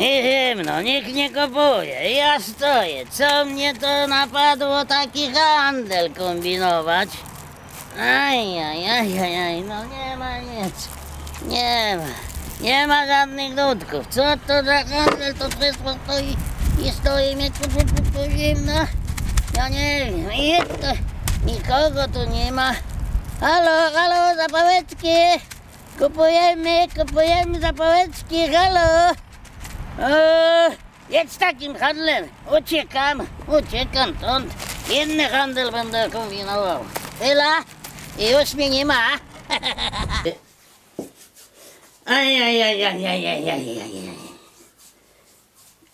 I zimno, nikt nie kupuje. Ja stoję. Co mnie to napadło taki handel kombinować? Aj, aj, aj, aj, aj, no nie ma nic. Nie ma. Nie ma żadnych dudków. Co to za handel? To wszystko stoi i stoi mnie tu, tu, tu, tu zimno. Ja nie wiem. I to, nikogo tu nie ma. Halo, halo, zapałeczki. Kupujemy, kupujemy zapałeczki, halo. Eee, jedź takim handlem. Uciekam, uciekam stąd. Inny handel będę kombinował. Tyle i już mnie nie ma. Aj, aj, aj, aj, aj, aj, aj, aj, aj.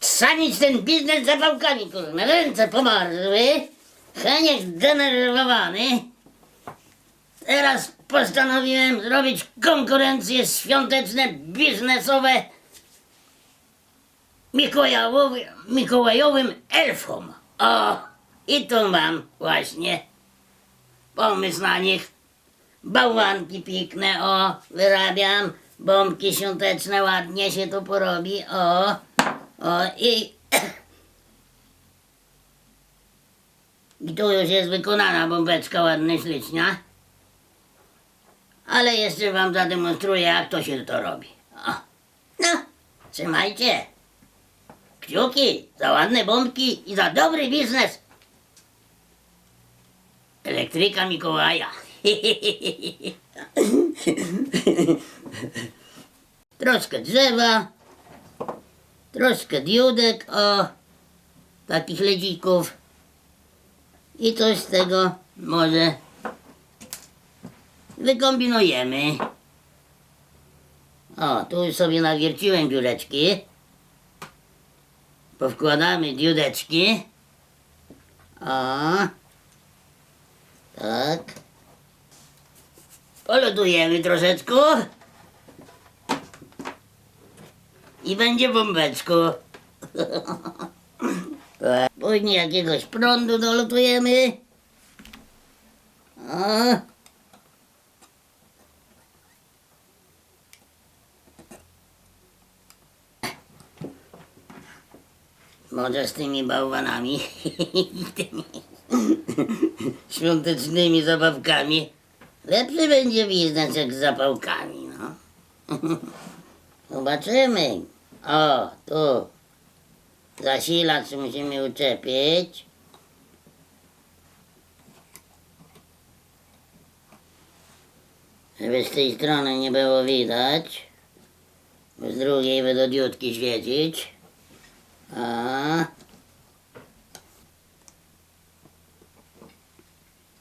Sanić ten biznes z zapałkami, kurwa. Ręce pomarzły. Heniek zdenerwowany. Teraz postanowiłem zrobić konkurencje świąteczne, biznesowe Mikołajowym, Mikołajowym elfom. O, i tu mam właśnie pomysł na nich. Bałwanki piękne, o, wyrabiam. Bombki świąteczne, ładnie się tu porobi, o, o i... I tu już jest wykonana bombeczka ładna, śliczna. Ale jeszcze wam zademonstruję, jak to się to robi. O. No, trzymajcie. Kciuki za ładne bombki i za dobry biznes. Elektryka Mikołaja. troszkę drzewa, troszkę diodek, o, takich ledzików. I coś z tego może wykombinujemy. O, tu już sobie nawierciłem biureczki. Powkładamy diodeczki. O. Tak. Polodujemy troszeczkę. I będzie bombeczku. Tak. Później jakiegoś prądu dolotujemy. O. Może z tymi bałwanami, tymi świątecznymi zabawkami. Lepszy będzie biznes jak z zapałkami, no. Zobaczymy. O, tu. Zasilacz musimy uczepić. Żeby z tej strony nie było widać. Z drugiej będą diodki świecić. A.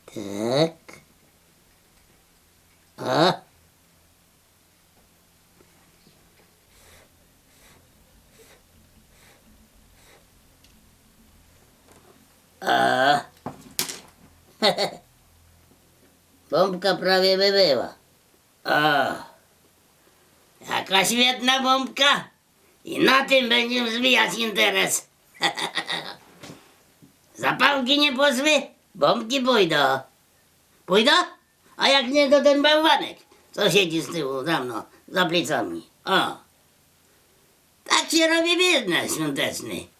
Tak. A. A. Bombka prawie by. O. Jaka świetna bombka. I na tym będziemy zwijać interes. Zapałki nie poszły, bombki pójdą. Pójdą? A jak nie, to ten bałwanek, co siedzi z tyłu za mną, za plecami. O. Tak się robi biznes świąteczny.